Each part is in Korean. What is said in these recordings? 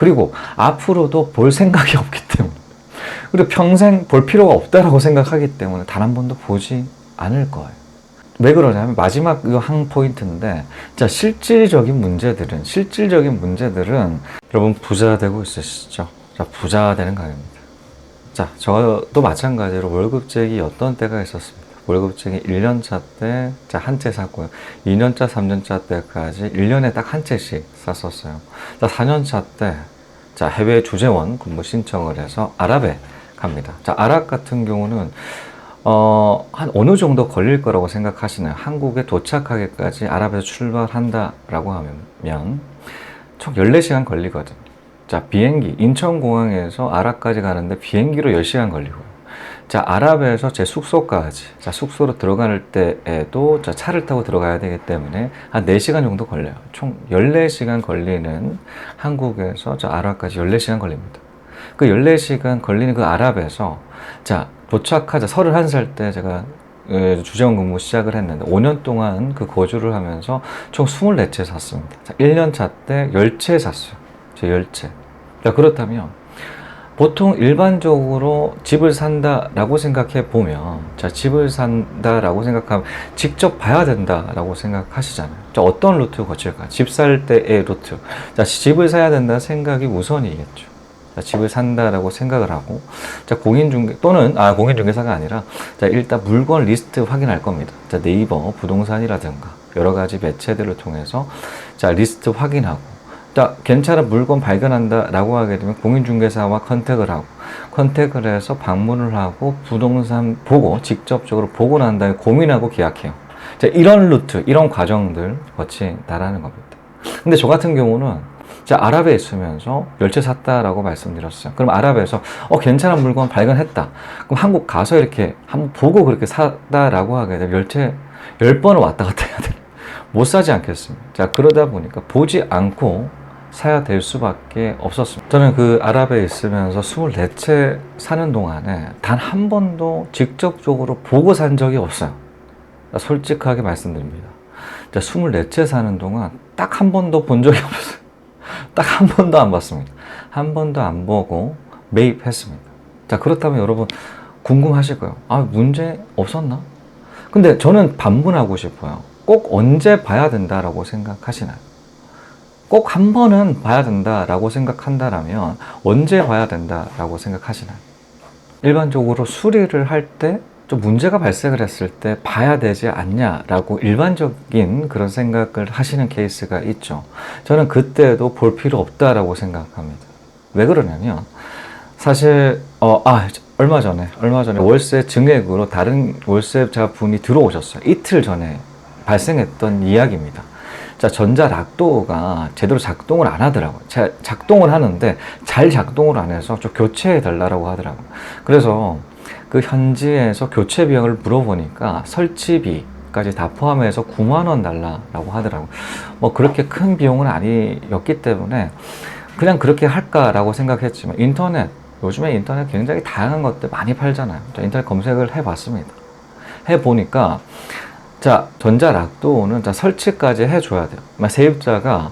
그리고 앞으로도 볼 생각이 없기 때문에. 그리고 평생 볼 필요가 없다라고 생각하기 때문에 단 한 번도 보지 않을 거예요. 왜 그러냐면 마지막 이 한 포인트인데 자 실질적인 문제들은 실질적인 문제들은 여러분 부자 되고 있으시죠? 자 부자 되는 가격입니다. 자 저도 마찬가지로 월급쟁이 어떤 때가 있었습니다. 월급쟁이 1년차 때 한 채 샀고요. 2년차, 3년차 때까지 1년에 딱 한 채씩 샀었어요. 자 4년차 때 자, 해외 주재원 근무 신청을 해서 아랍에 갑니다. 자, 아랍 같은 경우는 어, 한 어느 정도 걸릴 거라고 생각하시나요? 한국에 도착하기까지 아랍에서 출발한다라고 하면 총 14시간 걸리거든요. 자, 비행기, 인천공항에서 아랍까지 가는데 비행기로 10시간 걸리고요. 자, 아랍에서 제 숙소까지, 자, 숙소로 들어갈 때에도 자, 차를 타고 들어가야 되기 때문에 한 4시간 정도 걸려요. 총 14시간 걸리는 한국에서 저 아랍까지 14시간 걸립니다. 그 14시간 걸리는 그 아랍에서 자, 도착하자 31살 때 제가 어, 주재원 근무 시작을 했는데 5년 동안 그 거주를 하면서 총 24채 샀습니다. 자, 1년 차 때 10채 샀어요. 저 10채. 자, 그렇다면 보통 일반적으로 집을 산다라고 생각해 보면 자 집을 산다라고 생각하면 직접 봐야 된다라고 생각하시잖아요. 자 어떤 루트 거칠까? 집 살 때의 루트. 자 집을 사야 된다 생각이 우선이겠죠. 자 집을 산다라고 생각을 하고 자 공인중개 또는 아 공인중개사가 아니라 자 일단 물건 리스트 확인할 겁니다. 자 네이버 부동산이라든가 여러 가지 매체들을 통해서 자 리스트 확인하고 자, 괜찮은 물건 발견한다라고 하게 되면 공인중개사와 컨택을 하고 컨택을 해서 방문을 하고 부동산 보고 직접적으로 보고 난 다음에 고민하고 계약해요. 자, 이런 루트, 이런 과정들 거친다라는 겁니다. 근데 저 같은 경우는 자, 아랍에 있으면서 열채 샀다라고 말씀드렸어요. 그럼 아랍에서 어, 괜찮은 물건 발견했다. 그럼 한국 가서 이렇게 한번 보고 그렇게 샀다라고 하게 되면 열채 열 번을 왔다 갔다 해야 돼요. 못 사지 않겠습니까? 자, 그러다 보니까 보지 않고 사야 될 수밖에 없었습니다. 저는 그 아랍에 있으면서 24채 사는 동안에 단 한 번도 직접적으로 보고 산 적이 없어요. 솔직하게 말씀드립니다. 자, 24채 사는 동안 딱 한 번도 본 적이 없어요. 딱 한 번도 안 봤습니다. 한 번도 안 보고 매입했습니다. 자, 그렇다면 여러분 궁금하실 거예요. 아, 문제 없었나? 근데 저는 반문하고 싶어요. 꼭 언제 봐야 된다라고 생각하시나요? 꼭 한 번은 봐야 된다라고 생각한다라면 언제 봐야 된다라고 생각하시나요? 일반적으로 수리를 할 때 좀 문제가 발생을 했을 때 봐야 되지 않냐라고 일반적인 그런 생각을 하시는 케이스가 있죠. 저는 그때도 볼 필요 없다라고 생각합니다. 왜 그러냐면 사실 어, 아, 얼마 전에 얼마 전에 월세 증액으로 다른 월세자 분이 들어오셨어요. 이틀 전에 발생했던 이야기입니다. 자, 전자 락도가 제대로 작동을 안 하더라고요. 자, 작동을 하는데 잘 작동을 안 해서 좀 교체해 달라고 하더라고요. 그래서 그 현지에서 교체 비용을 물어보니까 설치비 까지 다 포함해서 9만 원 달라라고 하더라고요. 뭐 그렇게 큰 비용은 아니었기 때문에 그냥 그렇게 할까라고 생각했지만 인터넷 요즘에 인터넷 굉장히 다양한 것들 많이 팔잖아요. 자, 인터넷 검색을 해봤습니다. 해보니까 자, 전자락도는 자, 설치까지 해줘야 돼요. 막 세입자가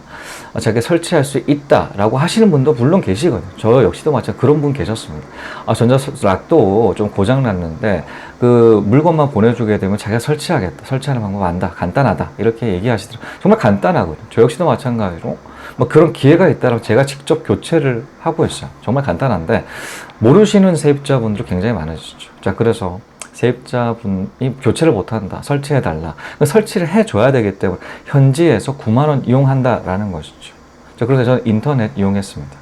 자기 설치할 수 있다라고 하시는 분도 물론 계시거든요. 저 역시도 마찬가지 그런 분 계셨습니다. 아, 전자락도 좀 고장났는데 그 물건만 보내주게 되면 자기가 설치하겠다. 설치하는 방법 안다. 간단하다. 이렇게 얘기하시더라고요. 정말 간단하거든요. 저 역시도 마찬가지로 뭐 그런 기회가 있다면 제가 직접 교체를 하고 있어요. 정말 간단한데 모르시는 세입자분들 굉장히 많으시죠. 자, 그래서 세입자분이 교체를 못한다. 설치해달라. 설치를 해줘야 되기 때문에 현지에서 9만원 이용한다라는 것이죠. 자, 그래서 저는 인터넷 이용했습니다.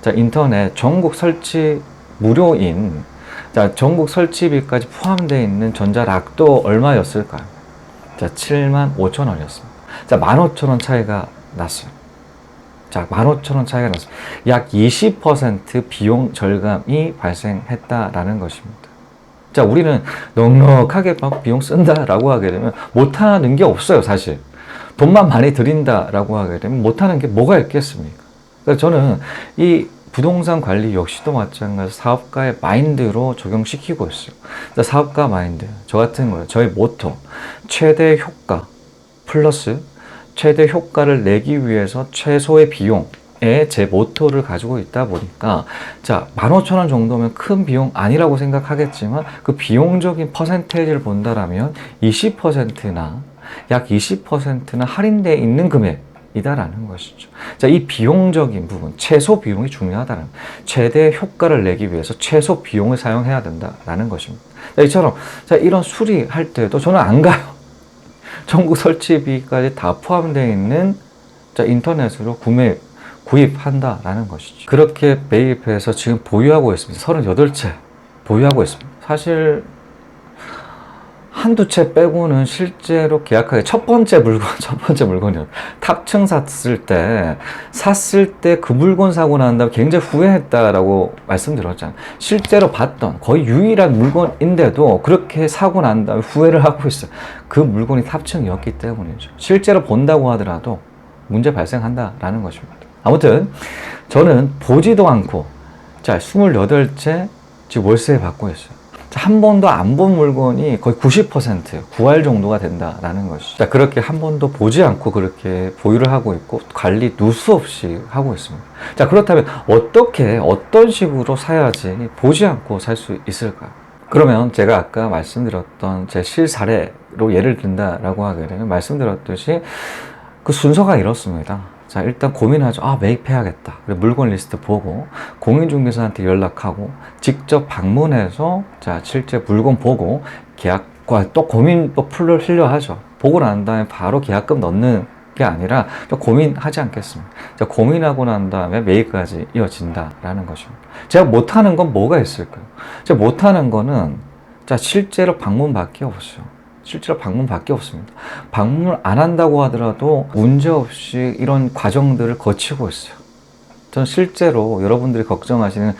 자, 인터넷 전국 설치 무료인, 자, 전국 설치비까지 포함되어 있는 전자락도 얼마였을까요? 자, 7만 5천 원이었습니다. 자, 1만 5천 원 차이가 났어요. 자, 15,000원 차이가 났습니다. 약 20% 비용 절감이 발생했다라는 것입니다. 자, 우리는 넉넉하게 막 비용 쓴다라고 하게 되면 못하는 게 없어요, 사실. 돈만 많이 들인다라고 하게 되면 못하는 게 뭐가 있겠습니까? 그래서 저는 이 부동산 관리 역시도 마찬가지 사업가의 마인드로 적용시키고 있어요. 자, 사업가 마인드. 저 같은 거예요. 저희 모토. 최대 효과 플러스 최대 효과를 내기 위해서 최소의 비용 제 모토를 가지고 있다 보니까 자 15,000원 정도면 큰 비용 아니라고 생각하겠지만 그 비용적인 퍼센테이지를 본다라면 20%나 약 20%나 할인되어 있는 금액 이다라는 것이죠. 자, 이 비용적인 부분, 최소 비용이 중요하다는 최대 효과를 내기 위해서 최소 비용을 사용해야 된다라는 것입니다. 자, 이처럼 자, 이런 수리할 때도 저는 안 가요. 전국 설치비까지 다 포함되어 있는 자, 인터넷으로 구매 구입한다라는 것이죠. 그렇게 매입해서 지금 보유하고 있습니다. 38채 보유하고 있습니다. 사실 한두 채 빼고는 실제로 계약하기 첫 번째 물건, 첫 번째 물건이요. 탑층 샀을 때, 샀을 때 그 물건 사고 난 다음에 굉장히 후회했다라고 말씀드렸잖아요. 실제로 봤던 거의 유일한 물건인데도 그렇게 사고 난 다음에 후회를 하고 있어요. 그 물건이 탑층이었기 때문이죠. 실제로 본다고 하더라도 문제 발생한다라는 것입니다. 아무튼 저는 보지도 않고 자 28채 지금 월세 받고 있어요. 한 번도 안 본 물건이 거의 90% 9할 정도가 된다라는 것이죠. 자, 그렇게 한 번도 보지 않고 그렇게 보유를 하고 있고 관리 누수 없이 하고 있습니다. 자, 그렇다면 어떻게 어떤 식으로 사야지 보지 않고 살 수 있을까요? 그러면 제가 아까 말씀드렸던 제 실사례로 예를 든다라고 하게 되면 말씀드렸듯이 그 순서가 이렇습니다. 자, 일단 고민하죠. 아, 매입해야겠다. 그리고 물건 리스트 보고, 공인중개사한테 연락하고, 직접 방문해서, 자, 실제 물건 보고, 계약과 또 고민 또 풀을 흘려 하죠. 보고 난 다음에 바로 계약금 넣는 게 아니라 또 고민하지 않겠습니다. 자, 고민하고 난 다음에 매입까지 이어진다라는 것입니다. 제가 못하는 건 뭐가 있을까요? 제가 못하는 거는, 자, 실제로 방문밖에 없어요. 실제로 방문밖에 없습니다. 방문을 안 한다고 하더라도 문제없이 이런 과정들을 거치고 있어요. 저는 실제로 여러분들이 걱정하시는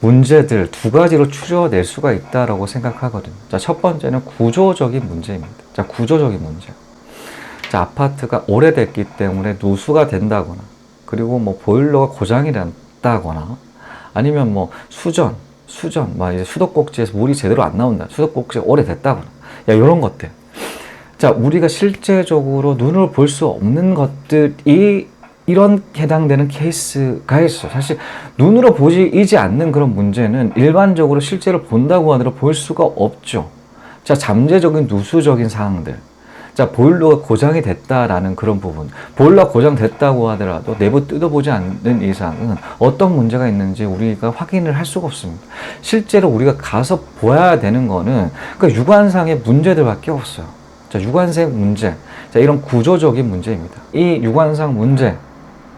문제들 두 가지로 추려낼 수가 있다라고 생각하거든요. 자, 첫 번째는 구조적인 문제입니다. 자, 구조적인 문제. 자, 아파트가 오래됐기 때문에 누수가 된다거나, 그리고 뭐 보일러가 고장이 났다거나, 아니면 뭐 수전, 수전, 막 이제 수도꼭지에서 물이 제대로 안 나온다. 수도꼭지가 오래됐다거나, 야, 이런 것들. 자, 우리가 실제적으로 눈으로 볼 수 없는 것들이 이런 해당되는 케이스가 있어요. 사실 눈으로 보이지 않는 그런 문제는 일반적으로 실제로 본다고 하더라도 볼 수가 없죠. 자, 잠재적인 누수적인 사항들. 자, 보일러가 고장이 됐다라는 그런 부분. 보일러 고장됐다고 하더라도 내부 뜯어보지 않는 이상은 어떤 문제가 있는지 우리가 확인을 할 수가 없습니다. 실제로 우리가 가서 보아야 되는 거는 그 유관상의 문제들밖에 없어요. 자, 유관상 문제. 자, 이런 구조적인 문제입니다. 이 유관상 문제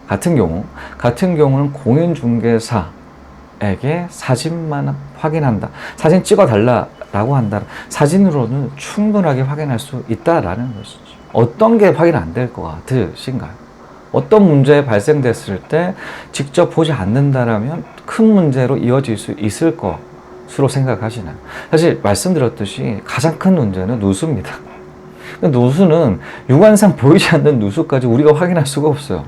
같은 경우, 같은 경우는 공인중개사 에게 사진만 확인한다. 사진 찍어 달라. 라고 한다. 사진으로는 충분하게 확인할 수 있다라는 것이죠. 어떤 게 확인 안 될 것 같으신가요? 어떤 문제 발생됐을 때 직접 보지 않는다라면 큰 문제로 이어질 수 있을 것으로 생각하시나요? 사실 말씀드렸듯이 가장 큰 문제는 누수입니다. 누수는 유관상 보이지 않는 누수까지 우리가 확인할 수가 없어요.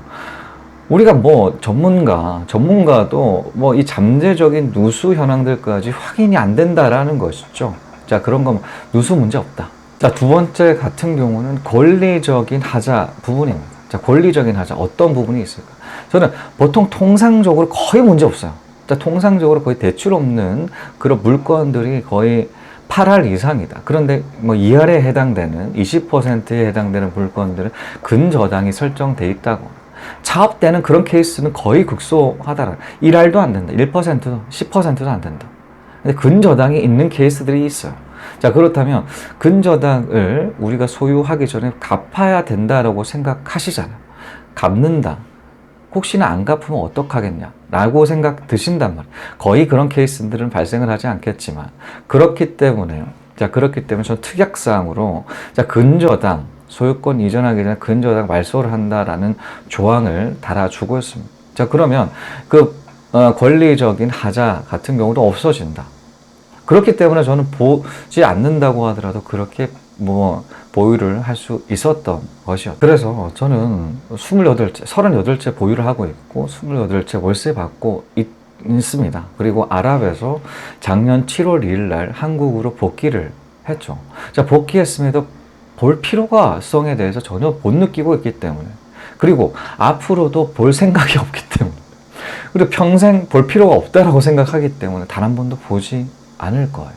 우리가 뭐 전문가, 전문가도 뭐 이 잠재적인 누수 현황들까지 확인이 안 된다라는 것이죠. 자, 그런 거 누수 문제 없다. 자, 두 번째 같은 경우는 권리적인 하자 부분입니다. 자, 권리적인 하자 어떤 부분이 있을까? 저는 보통 통상적으로 거의 문제 없어요. 자, 통상적으로 거의 대출 없는 그런 물건들이 거의 8할 이상이다. 그런데 뭐 2할에 해당되는 20%에 해당되는 물건들은 근저당이 설정돼 있다고 차업 때는 그런 케이스는 거의 극소하다. 1할도 안 된다. 1%도 10%도 안 된다. 근데 근저당이 있는 케이스들이 있어요. 자, 그렇다면 근저당을 우리가 소유하기 전에 갚아야 된다라고 생각하시잖아요. 갚는다. 혹시나 안 갚으면 어떡하겠냐? 라고 생각 드신단 말이에요. 거의 그런 케이스들은 발생을 하지 않겠지만, 그렇기 때문에요. 자, 그렇기 때문에 저 특약사항으로, 자, 근저당, 소유권 이전하기 전에 근저당 말소를 한다라는 조항을 달아주고 있습니다. 자, 그러면 그 어, 권리적인 하자 같은 경우도 없어진다. 그렇기 때문에 저는 보지 않는다고 하더라도 그렇게 뭐 보유를 할 수 있었던 것이었. 그래서 저는 28채, 38채 보유를 하고 있고 28채 월세 받고 있, 있습니다. 그리고 아랍에서 작년 7월 2일 날 한국으로 복귀를 했죠. 자, 복귀했음에도 볼 필요가 성에 대해서 전혀 못 느끼고 있기 때문에 그리고 앞으로도 볼 생각이 없기 때문에 그리고 평생 볼 필요가 없다라고 생각하기 때문에 단 한 번도 보지 않을 거예요.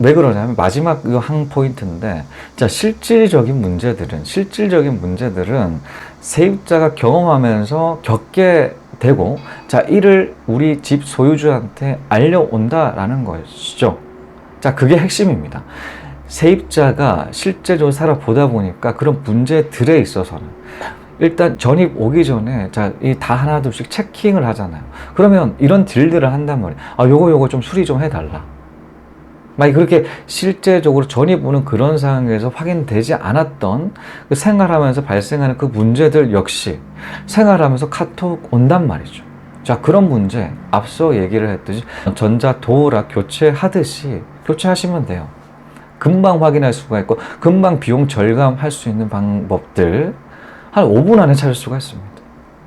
왜 그러냐면 마지막 이 한 포인트인데 자 실질적인 문제들은 실질적인 문제들은 세입자가 경험하면서 겪게 되고 자 이를 우리 집 소유주한테 알려온다라는 것이죠. 자 그게 핵심입니다. 세입자가 실제적으로 살아보다 보니까 그런 문제들에 있어서는 일단 전입 오기 전에 자이 다 하나둘씩 체킹을 하잖아요. 그러면 이런 딜들을 한단 말이에요. 아 요거 요거 좀 수리 좀 해달라. 만약 그렇게 실제적으로 전입 오는 그런 상황에서 확인되지 않았던 그 생활하면서 발생하는 그 문제들 역시 생활하면서 카톡 온단 말이죠. 자, 그런 문제 앞서 얘기를 했듯이 전자 도어락 교체하듯이 교체하시면 돼요. 금방 확인할 수가 있고 금방 비용 절감할 수 있는 방법들 한 5분 안에 찾을 수가 있습니다.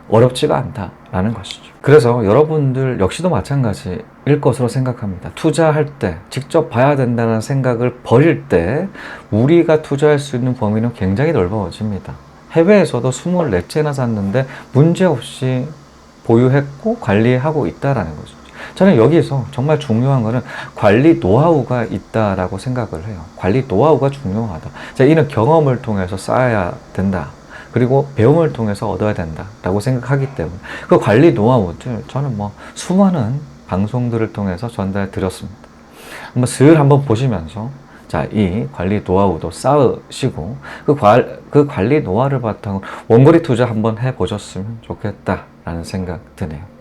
어렵지가 않다라는 것이죠. 그래서 여러분들 역시도 마찬가지일 것으로 생각합니다. 투자할 때 직접 봐야 된다는 생각을 버릴 때 우리가 투자할 수 있는 범위는 굉장히 넓어집니다. 해외에서도 24채나 샀는데 문제없이 보유했고 관리하고 있다라는 거죠. 저는 여기서 정말 중요한 거는 관리 노하우가 있다라고 생각을 해요. 관리 노하우가 중요하다. 자, 이는 경험을 통해서 쌓아야 된다. 그리고 배움을 통해서 얻어야 된다라고 생각하기 때문에 그 관리 노하우들 저는 뭐 수많은 방송들을 통해서 전달해 드렸습니다. 한번 슬 한번 보시면서 자, 이 관리 노하우도 쌓으시고 그, 관, 그 관리 노하우를 바탕으로 원거리 투자 한번 해 보셨으면 좋겠다라는 생각 드네요.